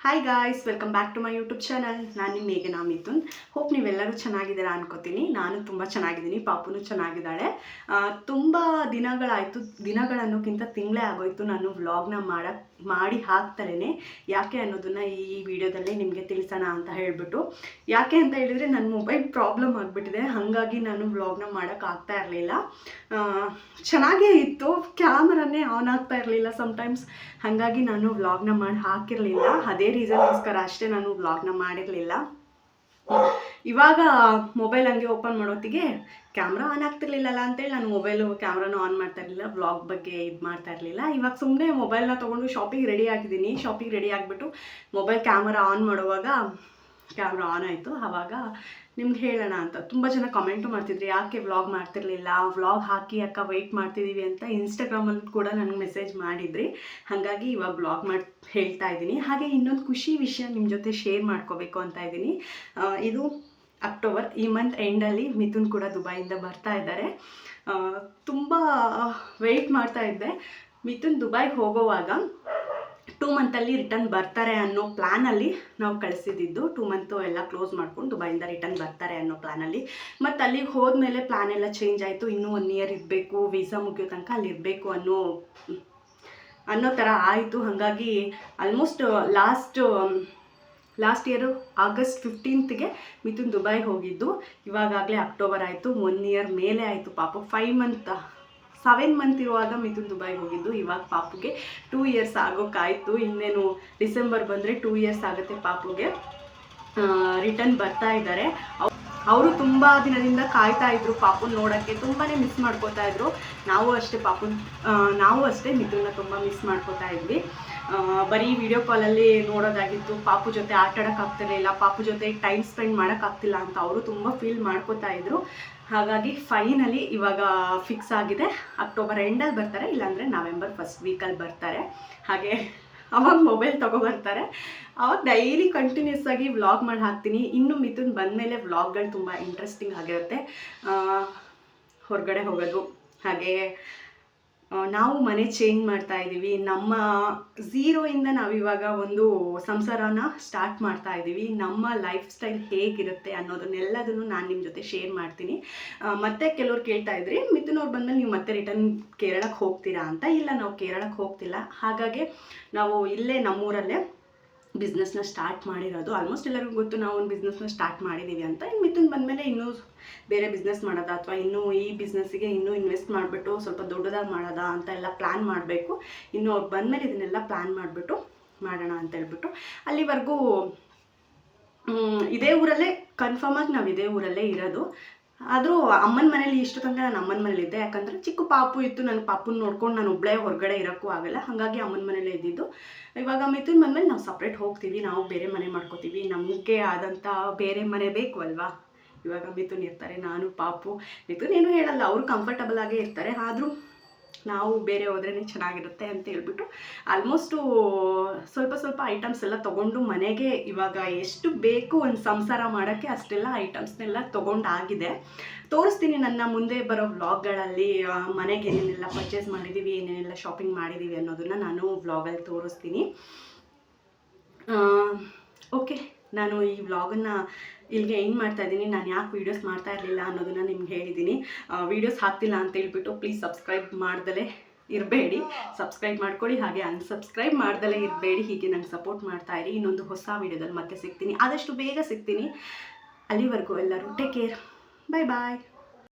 Hi guys welcome back to my YouTube channel ನಾನು ನಿಮ್ಮ ಮೇಘನಾ ಮಿಥುನ್ ಹೋಪ್ ನೀವೆಲ್ಲರೂ ಚೆನ್ನಾಗಿದ್ದೀರಾ ಅನ್ಕೋತೀನಿ. ನಾನು ತುಂಬ ಚೆನ್ನಾಗಿದ್ದೀನಿ, ಪಾಪುನು ಚೆನ್ನಾಗಿದ್ದಾಳೆ. ತುಂಬ ದಿನಗಳಾಯಿತು, ದಿನಗಳನ್ನೋಕ್ಕಿಂತ ತಿಂಗಳೇ ಆಗೋಯ್ತು ನಾನು ವ್ಲಾಗ್ನ ಮಾಡಕ್ಕೆ ಮಾಡಿ ಹಾಕ್ತಾರೇನೆ. ಯಾಕೆ ಅನ್ನೋದನ್ನು ಈ ವಿಡಿಯೋದಲ್ಲಿ ನಿಮಗೆ ತಿಳಿಸೋಣ ಅಂತ ಹೇಳಿಬಿಟ್ಟು. ಯಾಕೆ ಅಂತ ಹೇಳಿದರೆ ನನ್ನ ಮೊಬೈಲ್ ಪ್ರಾಬ್ಲಮ್ ಆಗಿಬಿಟ್ಟಿದೆ. ಹಾಗಾಗಿ ನಾನು ವ್ಲಾಗ್ನ ಮಾಡೋಕ್ಕಾಗ್ತಾ ಇರಲಿಲ್ಲ. ಚೆನ್ನಾಗೇ ಇತ್ತು. ಕ್ಯಾಮ್ರಾನೇ ಆನ್ ಆಗ್ತಾ ಇರಲಿಲ್ಲ ಸಮ್ಟೈಮ್ಸ್ ಹಾಗಾಗಿ ನಾನು ವ್ಲಾಗ್ನ ಮಾಡಿ ಹಾಕಿರಲಿಲ್ಲ. ಅದೇ ರೀಸನ್ಗೋಸ್ಕರ ಅಷ್ಟೇ ನಾನು ವ್ಲಾಗ್ನ ಮಾಡಿರಲಿಲ್ಲ. ಇವಾಗ ಮೊಬೈಲ್ ಹಂಗೆ ಓಪನ್ ಮಾಡೋತ್ತಿಗೆ ಕ್ಯಾಮ್ರಾ ಆನ್ ಆಗ್ತಿರ್ಲಿಲ್ಲಲ್ಲ ಅಂತೇಳಿ ನಾನು ಮೊಬೈಲು ಕ್ಯಾಮ್ರಾನು ಆನ್ ಮಾಡ್ತಾ ಇರಲಿಲ್ಲ ಬ್ಲಾಗ್ ಬಗ್ಗೆ ಇದು ಮಾಡ್ತಾ ಇರಲಿಲ್ಲ. ಇವಾಗ ಸುಮ್ಮನೆ ಮೊಬೈಲ್ನ ತೊಗೊಂಡು ಶಾಪಿಗೆ ರೆಡಿ ಆಗಿದ್ದೀನಿ. ಶಾಪಿಗೆ ರೆಡಿ ಆಗಿಬಿಟ್ಟು ಮೊಬೈಲ್ ಕ್ಯಾಮರಾ ಆನ್ ಮಾಡುವಾಗ ಕ್ಯಾಮ್ರಾ ಆನ್ ಆಯಿತು, ಆವಾಗ ನಿಮ್ಗೆ ಹೇಳೋಣ ಅಂತ. ತುಂಬ ಜನ ಕಮೆಂಟು ಮಾಡ್ತಿದ್ರು, ಯಾಕೆ ವ್ಲಾಗ್ ಮಾಡ್ತಿರ್ಲಿಲ್ಲ? ವ್ಲಾಗ್ ಹಾಕಿ ಅಕ್ಕ ವೆಯ್ಟ್ ಮಾಡ್ತಿದ್ದೀವಿ ಅಂತ ಇನ್ಸ್ಟಾಗ್ರಾಮಲ್ಲಿ ಕೂಡ ನನಗೆ ಮೆಸೇಜ್ ಮಾಡಿದ್ರಿ. ಹಾಗಾಗಿ ಇವಾಗ ವ್ಲಾಗ್ ಮಾಡಿ, ಹೇಳ್ತಾ ಇದ್ದೀನಿ. ಹಾಗೆ ಇನ್ನೊಂದು ಖುಷಿ ವಿಷಯ ನಿಮ್ಮ ಜೊತೆ ಶೇರ್ ಮಾಡ್ಕೋಬೇಕು ಅಂತ ಇದ್ದೀನಿ. ಇದು ಅಕ್ಟೋಬರ್ ಈ ಮಂತ್ ಎಂಡಲ್ಲಿ ಮಿಥುನ್ ಕೂಡ ದುಬೈಯಿಂದ ಬರ್ತಾ ಇದ್ದಾರೆ. ತುಂಬ ವೆಯ್ಟ್ ಮಾಡ್ತಾ ಇದ್ದೆ. ಮಿಥುನ್ ದುಬೈಗೆ ಹೋಗೋವಾಗ ಟೂ ಮಂತಲ್ಲಿ ರಿಟರ್ನ್ ಬರ್ತಾರೆ ಅನ್ನೋ ಪ್ಲ್ಯಾನಲ್ಲಿ ನಾವು ಕಳಿಸಿದ್ದು ಟೂ ಮಂತು ಎಲ್ಲ ಕ್ಲೋಸ್ ಮಾಡ್ಕೊಂಡು ದುಬೈಯಿಂದ ರಿಟರ್ನ್ ಬರ್ತಾರೆ ಅನ್ನೋ ಪ್ಲ್ಯಾನಲ್ಲಿ ಮತ್ತು ಅಲ್ಲಿಗೆ ಹೋದ್ಮೇಲೆ ಪ್ಲಾನ್ ಎಲ್ಲ ಚೇಂಜ್ ಆಯಿತು. ಇನ್ನೂ ಒನ್ ಇಯರ್ ಇರಬೇಕು ವೀಸಾ ಮುಗಿಯೋ ತನಕ ಅಲ್ಲಿ ಇರಬೇಕು ಅನ್ನೋ ಅನ್ನೋ ಥರ ಆಯಿತು. ಹಾಗಾಗಿ almost last last year August ಫಿಫ್ಟೀನ್ತ್ಗೆ Mithun ದುಬೈಗೆ ಹೋಗಿದ್ದು. ಇವಾಗಾಗಲೇ ಅಕ್ಟೋಬರ್ ಆಯಿತು. ಒನ್ ಇಯರ್ ಮೇಲೆ ಆಯಿತು. ಪಾಪ ಫೈವ್ ಮಂತ್ ಸೆವೆನ್ ಮಂತ್ ಇರುವಾಗ ಮಿಥುನ್ ದುಬೈಗೆ ಹೋಗಿದ್ದು ಇವಾಗ ಪಾಪುಗೆ ಟೂ ಇಯರ್ಸ್ ಆಗೋಕ್ಕಾಯಿತು ಇನ್ನೇನು ಡಿಸೆಂಬರ್ ಬಂದರೆ ಟೂ ಇಯರ್ಸ್ ಆಗುತ್ತೆ ಪಾಪುಗೆ. ರಿಟರ್ನ್ ಬರ್ತಾ ಇದ್ದಾರೆ. ಅವರು ತುಂಬ ದಿನದಿಂದ ಕಾಯ್ತಾ ಇದ್ರು ಪಾಪುನ್ ನೋಡೋಕ್ಕೆ ತುಂಬಾ ಮಿಸ್ ಮಾಡ್ಕೋತಾ ಇದ್ರು. ನಾವು ಅಷ್ಟೇ ಪಾಪುನ್ ನಾವು ಅಷ್ಟೇ ಮಿಥುನ್ನ ತುಂಬ ಮಿಸ್ ಮಾಡ್ಕೋತಾ ಇದ್ವಿ. ಬರೀ ವಿಡಿಯೋ ಕಾಲಲ್ಲಿ ನೋಡೋದಾಗಿತ್ತು. ಪಾಪು ಜೊತೆ ಆಟ ಇಲ್ಲ ಪಾಪು ಜೊತೆ ಟೈಮ್ ಸ್ಪೆಂಡ್ ಮಾಡೋಕ್ಕಾಗ್ತಿಲ್ಲ ಅಂತ ಅವರು ತುಂಬ ಫೀಲ್ ಮಾಡ್ಕೋತಾ ಇದ್ರು. ಹಾಗಾಗಿ ಫೈನಲಿ ಇವಾಗ ಫಿಕ್ಸ್ ಆಗಿದೆ. ಅಕ್ಟೋಬರ್ ಎಂಡಲ್ಲಿ ಬರ್ತಾರೆ, ಇಲ್ಲಾಂದರೆ ನವೆಂಬರ್ ಫಸ್ಟ್ ವೀಕಲ್ಲಿ ಬರ್ತಾರೆ. ಹಾಗೆ ಅವಾಗ ಮೊಬೈಲ್ ತೊಗೊಬರ್ತಾರೆ ಅವಾಗ ಡೈಲಿ ಕಂಟಿನ್ಯೂಸ್ ಆಗಿ ವ್ಲಾಗ್ ಮಾಡಿ ಹಾಕ್ತೀನಿ. ಇನ್ನು ಮಿಥುನ್ ಬಂದಮೇಲೆ ವ್ಲಾಗ್ಗಳು ತುಂಬ ಇಂಟ್ರೆಸ್ಟಿಂಗ್ ಆಗಿರುತ್ತೆ. ಹೊರಗಡೆ ಹೋಗೋದು, ಹಾಗೆ ನಾವು ಮನೆ ಚೇಂಜ್ ಮಾಡ್ತಾ ಇದ್ದೀವಿ. ನಮ್ಮ ಝೀರೋಯಿಂದ ನಾವಿವಾಗ ಒಂದು ಸಂಸಾರನ ಸ್ಟಾರ್ಟ್ ಮಾಡ್ತಾ ಇದ್ದೀವಿ. ನಮ್ಮ ಲೈಫ್ ಸ್ಟೈಲ್ ಹೇಗಿರುತ್ತೆ ಅನ್ನೋದನ್ನೆಲ್ಲದನ್ನು ನಾನು ನಿಮ್ಮ ಜೊತೆ ಶೇರ್ ಮಾಡ್ತೀನಿ. ಮತ್ತೆ ಕೆಲವ್ರು ಕೇಳ್ತಾ ಇದ್ರಿ, ಮಿಥುನ್ ಬಂದಮೇಲೆ ನೀವು ಮತ್ತೆ ರಿಟರ್ನ್ ಕೇರಳಕ್ಕೆ ಹೋಗ್ತೀರಾ ಅಂತ. ಇಲ್ಲ, ನಾವು ಕೇರಳಕ್ಕೆ ಹೋಗ್ತಿಲ್ಲ. ಹಾಗಾಗಿ ನಾವು ಇಲ್ಲೇ ನಮ್ಮೂರಲ್ಲೇ ಬಿಸ್ನೆಸ್ನ ಸ್ಟಾರ್ಟ್ ಮಾಡಿರೋದು. ಆಲ್ಮೋಸ್ಟ್ ಎಲ್ಲರಿಗೂ ಗೊತ್ತು ನಾವು ಒಂದು ಬಿಸ್ನೆಸ್ನ ಸ್ಟಾರ್ಟ್ ಮಾಡಿದ್ದೀವಿ ಅಂತ. ಇನ್ನು ಮಿಥುನ್ ಬಂದಮೇಲೆ ಇನ್ನೂ ಬೇರೆ ಬಿಸ್ನೆಸ್ ಮಾಡೋದಾ ಅಥವಾ ಇನ್ನೂ ಈ ಬಿಸ್ನೆಸ್ಸಿಗೆ ಇನ್ನೂ ಇನ್ವೆಸ್ಟ್ ಮಾಡಿಬಿಟ್ಟು ಸ್ವಲ್ಪ ದೊಡ್ಡದಾಗಿ ಮಾಡೋದಾ ಅಂತ ಎಲ್ಲ ಪ್ಲ್ಯಾನ್ ಮಾಡಬೇಕು. ಇನ್ನು ಅವ್ರು ಬಂದಮೇಲೆ ಇದನ್ನೆಲ್ಲ ಪ್ಲ್ಯಾನ್ ಮಾಡಿಬಿಟ್ಟು ಮಾಡೋಣ ಅಂತ ಹೇಳ್ಬಿಟ್ಟು. ಅಲ್ಲಿವರೆಗೂ ಇದೇ ಊರಲ್ಲೇ ಕನ್ಫರ್ಮಾಗಿ ನಾವು ಇದೇ ಊರಲ್ಲೇ ಇರೋದು. ಆದರೂ ಅಮ್ಮನ ಮನೇಲಿ ಇಷ್ಟು ತನಕ ನಾನು ಅಮ್ಮನ ಮನೇಲಿ ಇದ್ದೆ. ಯಾಕಂದ್ರೆ ಚಿಕ್ಕ ಪಾಪು ಇತ್ತು ನನ್ನ ಪಾಪುನ ನೋಡ್ಕೊಂಡು ನಾನು ಒಬ್ಬಳೇ ಹೊರಗಡೆ ಇರೋಕ್ಕೂ ಆಗಲ್ಲ. ಹಾಗಾಗಿ ಅಮ್ಮನ ಮನೇಲೇ ಇದ್ದಿದ್ದು. ಇವಾಗ ಮಿಥುನ್ ಬಂದಮೇಲೆ ನಾವು ಸಪ್ರೇಟ್ ಹೋಗ್ತೀವಿ, ನಾವು ಬೇರೆ ಮನೆ ಮಾಡ್ಕೋತೀವಿ. ನಮಗೆ ಆದಂಥ ಬೇರೆ ಮನೆ ಬೇಕು ಅಲ್ವಾ? ಇವಾಗ ಮಿಥುನ್ ಇರ್ತಾರೆ, ನಾನು ಪಾಪು. ಮಿಥುನ್ ಏನೂ ಹೇಳಲ್ಲ, ಅವರು ಕಂಫರ್ಟಬಲ್ ಆಗೇ ಇರ್ತಾರೆ. ಆದರೂ ನಾವು ಬೇರೆ ಹೋದ್ರೇ ಚೆನ್ನಾಗಿರುತ್ತೆ ಅಂತ ಹೇಳ್ಬಿಟ್ಟು ಆಲ್ಮೋಸ್ಟು ಸ್ವಲ್ಪ ಸ್ವಲ್ಪ ಐಟಮ್ಸ್ ಎಲ್ಲ ತೊಗೊಂಡು ಮನೆಗೆ ಇವಾಗ ಎಷ್ಟು ಬೇಕು ಒಂದು ಸಂಸಾರ ಮಾಡೋಕ್ಕೆ ಅಷ್ಟೆಲ್ಲ ಐಟಮ್ಸ್ನೆಲ್ಲ ತೊಗೊಂಡಾಗಿದೆ. ತೋರಿಸ್ತೀನಿ ನನ್ನ ಮುಂದೆ ಬರೋ ವ್ಲಾಗ್ಗಳಲ್ಲಿ ಮನೆಗೆ ಏನೇನೆಲ್ಲ ಪರ್ಚೇಸ್ ಮಾಡಿದ್ದೀವಿ ಏನೇನೆಲ್ಲ ಶಾಪಿಂಗ್ ಮಾಡಿದ್ದೀವಿ ಅನ್ನೋದನ್ನು ನಾನು ವ್ಲಾಗಲ್ಲಿ ತೋರಿಸ್ತೀನಿ. ಓಕೆ ನಾನು ಈ ವ್ಲಾಗನ್ನು ಇಲ್ಲಿಗೆ ಏನು ಮಾಡ್ತಾ ಇದ್ದೀನಿ ನಾನು ಯಾಕೆ ವೀಡಿಯೋಸ್ ಮಾಡ್ತಾ ಇರಲಿಲ್ಲ ಅನ್ನೋದನ್ನು ನಿಮ್ಗೆ ಹೇಳಿದ್ದೀನಿ. ವೀಡಿಯೋಸ್ ಹಾಕ್ತಿಲ್ಲ ಅಂತ ಹೇಳ್ಬಿಟ್ಟು ಪ್ಲೀಸ್ ಸಬ್ಸ್ಕ್ರೈಬ್ ಮಾಡ್ದಲೇ ಇರಬೇಡಿ. ಸಬ್ಸ್ಕ್ರೈಬ್ ಮಾಡ್ಕೊಳ್ಳಿ ಹಾಗೆ ಅನ್ಸಬ್ಸ್ಕ್ರೈಬ್ ಮಾಡ್ದಲೇ ಇರಬೇಡಿ ಹೀಗೆ ನಂಗೆ ಸಪೋರ್ಟ್ ಮಾಡ್ತಾ ಇರಿ. ಇನ್ನೊಂದು ಹೊಸ ವೀಡಿಯೋದಲ್ಲಿ ಮತ್ತೆ ಸಿಗ್ತೀನಿ. ಆದಷ್ಟು ಬೇಗ ಸಿಗ್ತೀನಿ. ಅಲ್ಲಿವರೆಗೂ ಎಲ್ಲರೂ ಟೇಕ್ ಕೇರ್ ಬಾಯ್ ಬಾಯ್